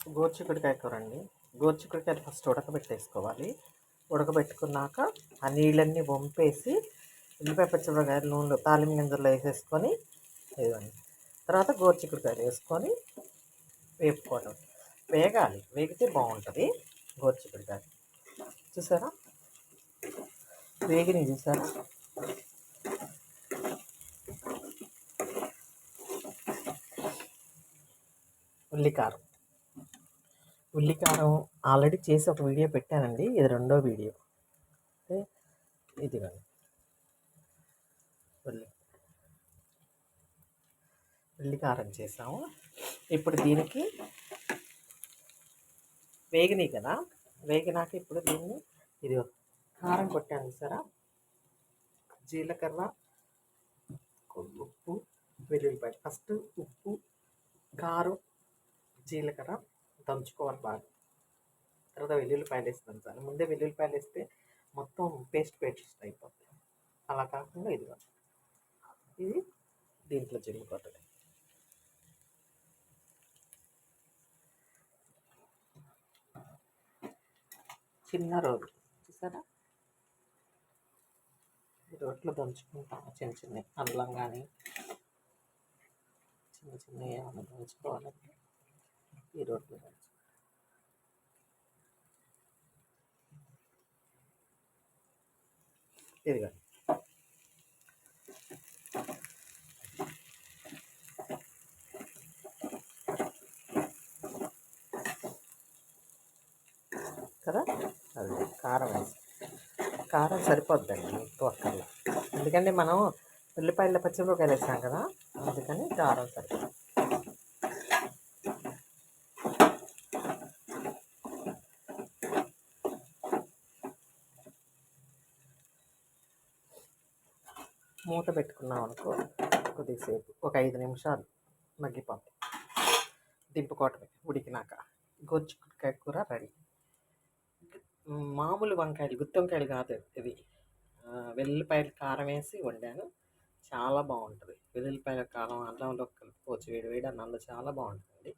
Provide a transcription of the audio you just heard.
గోరుచిక్కుడుకాయ కూర అండి గోరుచిక్కుడుకాయలు ఫస్ట్ ఉడకబెట్టేసుకోవాలి. ఉడకబెట్టుకున్నాక ఆ నీళ్ళన్నీ వంపేసి ఉల్లిపాయ పచ్చిమిరపకాయలు నూనెలో తాలింపు గింజల్లో వేసేసుకొని ఇవ్వండి తర్వాత గోరుచిక్కుడుకాయలు వేసుకొని వేపుకోవడం వేగాలి. వేగితే బాగుంటుంది గోరుచిక్కుడుకాయ చూసారా? వేగినవి చూసారా? ఉల్లికారం. ఉల్లికారం ఆల్రెడీ చేసి ఒక వీడియో పెట్టానండి. ఇది రెండో వీడియో. అంటే ఇదిగోండి. ఉల్లి ఉల్లికారం చేసాము. ఇప్పుడు దీనికి వేగినాయి కదా? వేగినాక ఇప్పుడు దీన్ని ఇది కారం కొట్టాను చూసారా జీలకర్ర ఉప్పు వెల్లుల్లిపాయలు. ఫస్ట్ ఉప్పు కారం జీలకర్ర దంచుకోవాలి బాగా. తర్వాత వెల్లుల్లిపాయలు వేసి దంచాలి. ముందే వెల్లుల్లిపాయలు వేస్తే మొత్తం పేస్ట్ పేస్ట్ అయిపోతుంది అలా కాకుండా ఇది ఇది దీంట్లో జరిగిపోతుంది చిన్న రోలు. చూసారా? రోడ్లు రోట్లో దంచుకుంటాం చిన్న చిన్న అల్లం కానీ చిన్న చిన్న ఏమైనా దంచుకోవాలంటే. ఈ రోట్లో దంచు ఇదిగోండి కదా? అది కారం వేసి. కారం సరిపోద్దండి ఎక్కువ అక్కర్లా. ఎందుకంటే మనం ఉల్లిపాయల పచ్చిమిరపకాయలు వేసాం కదా అందుకని కారం సరిపోతుంది మూత పెట్టుకున్నాం అనుకో కొద్దిసేపు ఒక ఐదు నిమిషాలు మగ్గిపోతాయి దింపుకోవటమే ఉడికినాక గొజ్జుకాయ కూర రెడీ. మామూలు వంకాయలు గుత్తి వంకాయలు కాదు ఇది ఆ, వెల్లుల్లిపాయలు కారం వేసి వండాను. చాలా బాగుంటుంది. వెల్లుల్లిపాయల కారం అన్నంలో కలుపుకోవచ్చు. వేడి వేడి అన్నంలో చాలా బాగుంటుంది